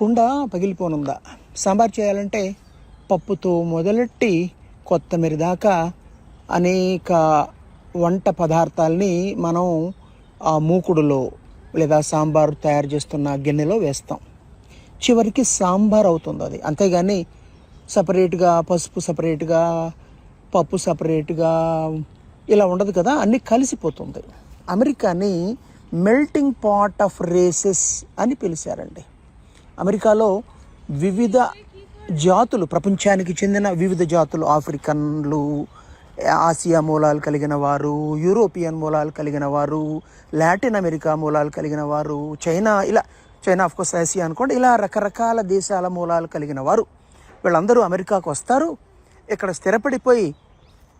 కుండ పగిలిపోనుందా? సాంబార్ చేయాలంటే పప్పుతో మొదలెట్టి కొత్తిమీర దాకా అనేక వంట పదార్థాలని మనం ఆ మూకుడులో లేదా సాంబార్ తయారు చేస్తున్న గిన్నెలో వేస్తాం. చివరికి సాంబార్ అవుతుంది అది. అంతేగాని సపరేట్గా పసుపు సపరేట్గా పప్పు సపరేట్గా ఇలా ఉండదు కదా అన్నీ కలిసిపోతుంది. అమెరికాని మెల్టింగ్ పాట్ ఆఫ్ రేసెస్ అని పిలిచారండి. అమెరికాలో వివిధ జాతులు ప్రపంచానికి చెందిన వివిధ జాతులు ఆఫ్రికన్లు ఆసియా మూలాలు కలిగిన వారు యూరోపియన్ మూలాలు కలిగిన వారు లాటిన్ అమెరికా మూలాలు కలిగిన వారు చైనా ఇలా చైనా ఆఫ్ కోర్స్ ఆసియా అనుకోండి ఇలా రకరకాల దేశాల మూలాలు కలిగిన వారు. వీళ్ళందరూ అమెరికాకు వస్తారు. ఇక్కడ స్థిరపడిపోయి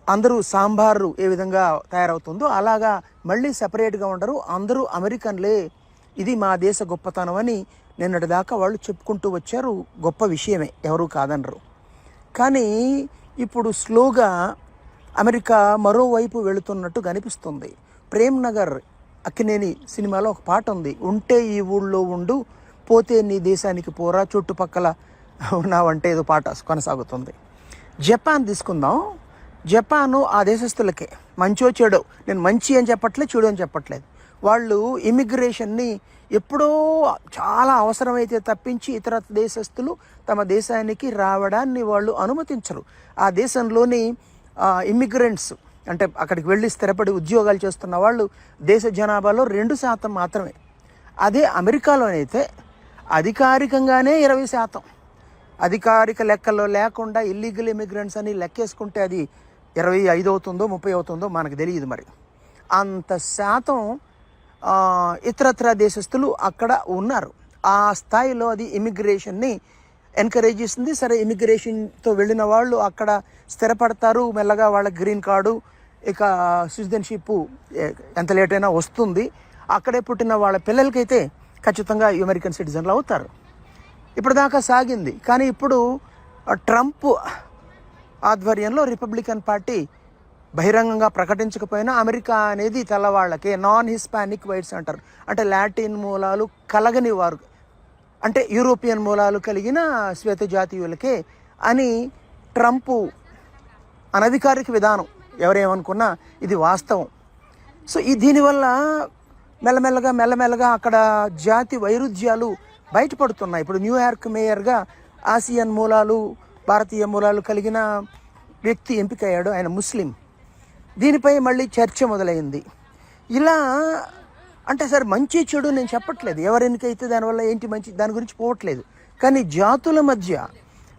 అందరూ సాంబారు ఏ విధంగా తయారవుతుందో అలాగా మళ్ళీ సపరేట్గా ఉండరు. అందరూ అమెరికన్లే ఇది మా దేశ గొప్పతనం అని నిన్నటి దాకా వాళ్ళు చెప్పుకుంటూ వచ్చారు గొప్ప విషయమే ఎవరు కాదనరు. కానీ ఇప్పుడు స్లోగా అమెరికా మరోవైపు వెళుతున్నట్టు కనిపిస్తుంది. ప్రేమ్ నగర్ అక్కినేని సినిమాలో ఒక పాట ఉంది ఉంటే ఈ ఊళ్ళో ఉండు పోతే నీ దేశానికి పోరా చుట్టుపక్కల ఉన్నావంటే ఏదో పాట కొనసాగుతుంది. జపాన్ తీసుకుందాం. జపాను ఆ దేశస్తులకే మంచో చెడో నేను మంచి అని చెప్పట్లేదు చెడు అని చెప్పట్లేదు. వాళ్ళు ఇమిగ్రేషన్ని ఎప్పుడో చాలా అవసరమైతే తప్పించి ఇతర దేశస్తులు తమ దేశానికి రావడాన్ని వాళ్ళు అనుమతించరు. ఆ దేశంలోని ఇమిగ్రెంట్స్ అంటే అక్కడికి వెళ్ళి స్థిరపడి ఉద్యోగాలు చేస్తున్న వాళ్ళు దేశ జనాభాలో రెండు శాతం మాత్రమే. అదే అమెరికాలోనైతే అధికారికంగానే ఇరవై శాతం. అధికారిక లెక్కల్లో లేకుండా ఇల్లీగల్ ఇమిగ్రెంట్స్ అని లెక్కేసుకుంటే అది ఇరవై ఐదు అవుతుందో ముప్పై అవుతుందో మనకు తెలియదు మరి. అంత శాతం ఇతరత్ర దేశస్తులు అక్కడ ఉన్నారు. ఆ స్థాయిలో అది ఇమిగ్రేషన్ని ఎంకరేజ్ చేస్తుంది సరే ఇమిగ్రేషన్తో వెళ్ళిన వాళ్ళు అక్కడ స్థిరపడతారు. మెల్లగా వాళ్ళ గ్రీన్ కార్డు ఇక సిటిజన్షిప్ ఎంత లేట్ అయినా వస్తుంది. అక్కడే పుట్టిన వాళ్ళ పిల్లలకైతే ఖచ్చితంగా అమెరికన్ సిటిజన్లు అవుతారు. ఇప్పటిదాకా సాగింది. కానీ ఇప్పుడు ట్రంప్ ఆధ్వర్యంలో రిపబ్లికన్ పార్టీ బహిరంగంగా ప్రకటించకపోయినా అమెరికా అనేది తెల్లవాళ్ళకి నాన్ హిస్పానిక్ వైట్స్ అంటారు. అంటే లాటిన్ మూలాలు కలగని వారు అంటే యూరోపియన్ మూలాలు కలిగిన శ్వేత జాతీయులకే అని ట్రంప్ అనధికారిక విధానం ఎవరేమనుకున్నా ఇది వాస్తవం. సో ఈ దీనివల్ల మెల్లమెల్లగా మెల్లమెల్లగా అక్కడ జాతి వైరుధ్యాలు బయటపడుతున్నాయి. ఇప్పుడు న్యూయార్క్ మేయర్గా ఆసియన్ మూలాలు భారతీయ మూలాలు కలిగిన వ్యక్తి ఎంపికయ్యాడు. ఆయన ముస్లిం. దీనిపై మళ్ళీ చర్చ మొదలైంది. ఇలా అంటే సరే మంచి చెడు నేను చెప్పట్లేదు. ఎవరు దానివల్ల ఏంటి మంచి దాని గురించి పోవట్లేదు. కానీ జాతుల మధ్య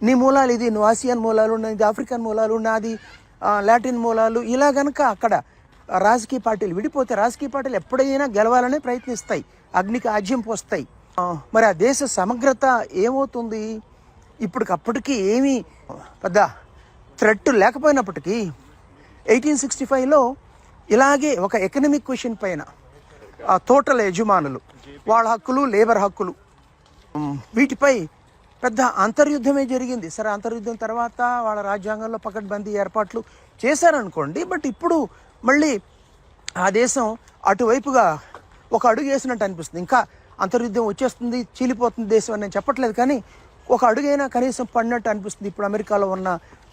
నీ మూలాలు ఇది నువ్వు ఆసియన్ మూలాలు నాది ఆఫ్రికన్ మూలాలు నాది లాటిన్ మూలాలు ఇలా గనక అక్కడ రాజకీయ పార్టీలు విడిపోతే రాజకీయ పార్టీలు ఎప్పుడైనా గెలవాలనే ప్రయత్నిస్తాయి. అగ్నికి ఆజ్యం పోస్తాయి. మరి ఆ దేశ సమగ్రత ఏమవుతుంది? ఇప్పటికప్పటికీ ఏమీ పెద్ద థ్రెట్ లేకపోయినప్పటికీ ఎయిటీన్ సిక్స్టీ ఫైవ్లో ఇలాగే ఒక ఎకనమిక్ క్వశ్చన్ పైన ఆ తోటల యజమానులు వాళ్ళ హక్కులు లేబర్ హక్కులు వీటిపై పెద్ద అంతర్యుద్ధమే జరిగింది. సరే అంతర్యుద్ధం తర్వాత వాళ్ళ రాజ్యాంగంలో పకడ్బందీ ఏర్పాట్లు చేశారనుకోండి బట్ ఇప్పుడు మళ్ళీ ఆ దేశం అటువైపుగా ఒక అడుగు వేసినట్టు అనిపిస్తుంది. ఇంకా అంతర్యుద్ధం వచ్చేస్తుంది చీలిపోతుంది దేశం అని నేను చెప్పట్లేదు కానీ ఒక అడుగైనా కనీసం పడినట్టు అనిపిస్తుంది. ఇప్పుడు అమెరికాలో ఉన్న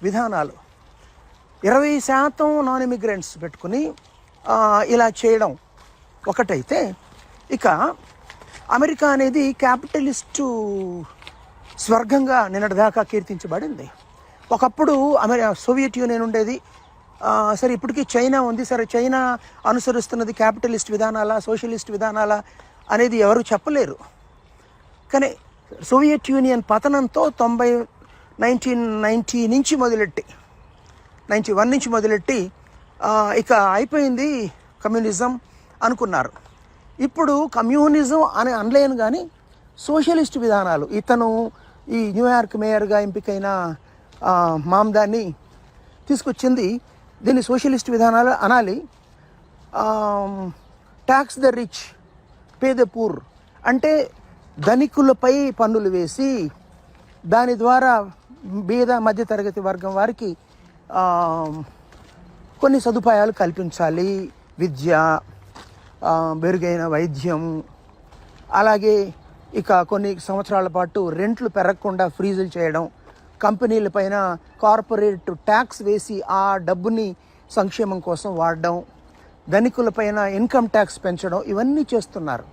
విధానాలు. ఇరవై శాతం నాన్ ఇమిగ్రెంట్స్ పెట్టుకుని ఇలా చేయడం ఒకటైతే ఇక అమెరికా అనేది క్యాపిటలిస్టు స్వర్గంగా నిన్నటిదాకా కీర్తించబడింది. ఒకప్పుడు అమెరి సోవియట్ యూనియన్ ఉండేది. సరే ఇప్పటికీ చైనా ఉంది. సరే చైనా అనుసరిస్తున్నది క్యాపిటలిస్ట్ విధానాల సోషలిస్ట్ విధానాల అనేది ఎవరు చెప్పలేరు. కానీ సోవియట్ యూనియన్ పతనంతో తొంభై నైన్టీన్ నైంటీ నుంచి మొదలెట్టి నైంటీ వన్ నుంచి మొదలెట్టి ఇక అయిపోయింది కమ్యూనిజం అనుకున్నారు. ఇప్పుడు కమ్యూనిజం అని అనలేను కానీ సోషలిస్ట్ విధానాలు ఇతను ఈ న్యూయార్క్ మేయర్గా ఎంపికైన మామ్దాన్ని తీసుకొచ్చింది. దీన్ని సోషలిస్ట్ విధానాలు అనాలి. Tax the rich pay the poor అంటే ధనికులపై పన్నులు వేసి దాని ద్వారా బీద మధ్యతరగతి వర్గం వారికి కొన్ని సదుపాయాలు కల్పించాలి. విద్య మెరుగైన వైద్యం అలాగే ఇక కొన్ని సంవత్సరాల పాటు రెంట్లు పెరగకుండా ఫ్రీజులు చేయడం కంపెనీల పైన కార్పొరేట్ ట్యాక్స్ వేసి ఆ డబ్బుని సంక్షేమం కోసం వాడడం ధనికుల పైన ఇన్కమ్ ట్యాక్స్ పెంచడం ఇవన్నీ చేస్తున్నారు.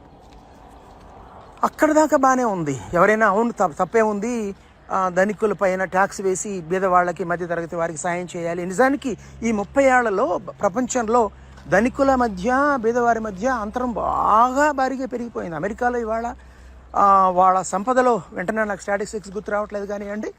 అక్కడ దాకా బాగానే ఉంది. ఎవరైనా అవును తప్ప తప్పే ఉంది. ధనికుల పైన ట్యాక్స్ వేసి బీదవాళ్ళకి మధ్యతరగతి వారికి సాయం చేయాలి. నిజానికి ఈ ముప్పై ఏళ్ళలో ప్రపంచంలో ధనికుల మధ్య బీదవారి మధ్య అంతరం బాగా భారీగా పెరిగిపోయింది. అమెరికాలో ఇవాళ వాళ్ళ సంపదలో వెంటనే నాకు స్టాటిస్టిక్స్ గుర్తు రావట్లేదు కానివ్వండి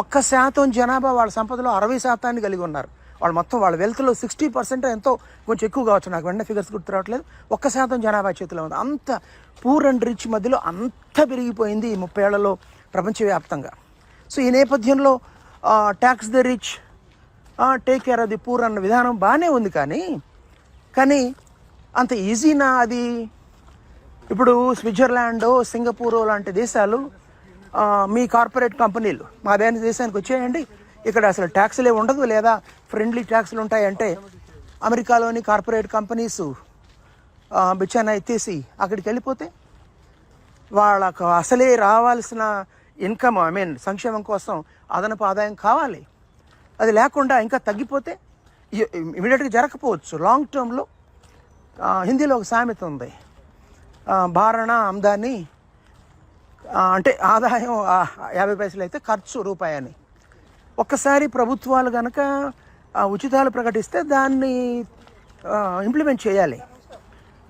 ఒక్క శాతం జనాభా వాళ్ళ సంపదలో అరవై శాతాన్ని కలిగి ఉన్నారు. వాళ్ళు మొత్తం వాళ్ళ వెల్త్లో సిక్స్టీ పర్సెంట్ ఎంతో కొంచెం ఎక్కువ కావచ్చు. నాకు వెంటనే ఫిగర్స్ గుర్తు రావట్లేదు. ఒక్క శాతం జనాభా చేతిలో ఉంది. అంత పూర్ అండ్ రిచ్ మధ్యలో అంత పెరిగిపోయింది ఈ ముప్పై ఏళ్ళలో ప్రపంచవ్యాప్తంగా. సో ఈ నేపథ్యంలో tax the rich take care of the poor అన్న విధానం బాగానే ఉంది కానీ కానీ అంత ఈజీనా అది? ఇప్పుడు స్విట్జర్లాండ్ సింగపూర్ లాంటి దేశాలు మీ కార్పొరేట్ కంపెనీలు మా దేని దేశానికి వచ్చేయండి. ఇక్కడ అసలు ట్యాక్స్లే ఉండదు లేదా? ఫ్రెండ్లీ ట్యాక్స్లు ఉంటాయంటే అమెరికాలోని కార్పొరేట్ కంపెనీస్ బిచ్చాన ఎత్తేసి అక్కడికి వెళ్ళిపోతే వాళ్ళకు అసలే రావాల్సిన ఇన్కమ్ ఐ మీన్ సంక్షేమం కోసం అదనపు ఆదాయం కావాలి. అది లేకుండా ఇంకా తగ్గిపోతే ఇమీడియట్గా జరగకపోవచ్చు. లాంగ్ టర్మ్లో హిందీలో ఒక సామెత ఉంది. భారణ ఆమ్దాని అంటే ఆదాయం యాభై పైసలు అయితే ఖర్చు రూపాయి అని ఒక్కసారి ప్రభుత్వాలు కనుక ఉచితాలు ప్రకటిస్తే దాన్ని ఇంప్లిమెంట్ చేయాలి.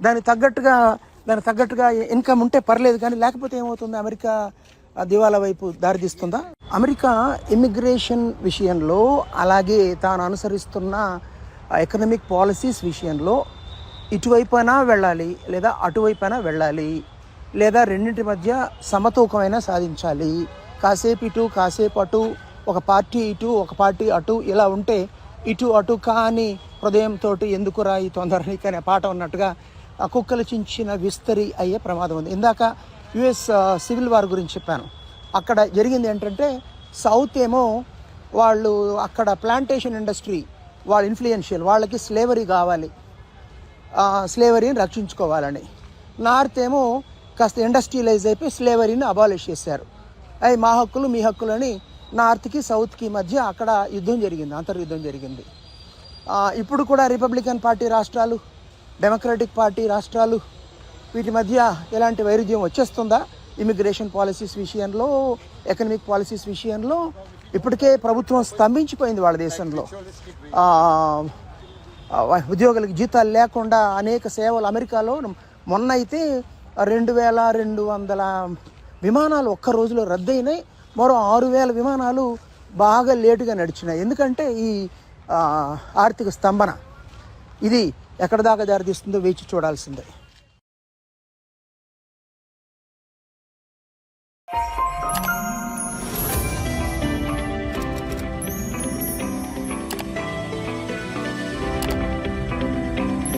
దానికి తగ్గట్టుగా దానికి తగ్గట్టుగా ఇన్కమ్ ఉంటే పర్లేదు కానీ లేకపోతే ఏమవుతుంది? అమెరికా దివాలా వైపు దారితీస్తుందా అమెరికా ఇమిగ్రేషన్ విషయంలో అలాగే తాను అనుసరిస్తున్న ఎకనమిక్ పాలసీస్ విషయంలో ఇటువైపైనా వెళ్ళాలి లేదా అటువైపైనా వెళ్ళాలి లేదా రెండింటి మధ్య సమతూకమైనా సాధించాలి. కాసేపు ఇటు కాసేపు అటు ఒక పార్టీ ఇటు ఒక పార్టీ అటు ఇలా ఉంటే ఇటు అటు కాని హృదయంతో ఎందుకురా ఈ తొందరని అనే పాట ఉన్నట్టుగా కుక్కలు చించిన విస్తరి అయ్యే ప్రమాదం ఉంది. ఇందాక యుఎస్ సివిల్ వార్ గురించి చెప్పాను. అక్కడ జరిగింది ఏంటంటే సౌత్ ఏమో వాళ్ళు అక్కడ ప్లాంటేషన్ ఇండస్ట్రీ వాళ్ళు ఇన్ఫ్లుయెన్షియల్ వాళ్ళకి స్లేవరీ కావాలి. స్లేవరీని రక్షించుకోవాలని. నార్త్ ఏమో కాస్త ఇండస్ట్రియలైజ్ అయిపోయి స్లేవరీని అబాలిష్ చేశారు. అవి మా హక్కులు మీ హక్కులని నార్త్కి సౌత్కి మధ్య అక్కడ యుద్ధం జరిగింది అంతర్యుద్ధం జరిగింది. ఇప్పుడు కూడా రిపబ్లికన్ పార్టీ రాష్ట్రాలు డెమోక్రటిక్ పార్టీ రాష్ట్రాలు వీటి మధ్య ఎలాంటి వైరుధ్యం వచ్చేస్తుందా? ఇమిగ్రేషన్ పాలసీస్ విషయంలో ఎకనమిక్ పాలసీస్ విషయంలో ఇప్పటికే ప్రభుత్వం స్తంభించిపోయింది వాళ్ళ దేశంలో. ఉద్యోగులకి ఉద్యోగులకు జీతాలు లేకుండా అనేక సేవలు అమెరికాలో. మొన్న అయితే రెండు వేల రెండు వందల విమానాలు ఒక్క రోజులో రద్దయినాయి. మరో ఆరు వేల విమానాలు బాగా లేటుగా నడిచినాయి. ఎందుకంటే ఈ ఆర్థిక స్తంభన. ఇది ఎక్కడ దాకా దారితీస్తుందో వేచి చూడాల్సిందే.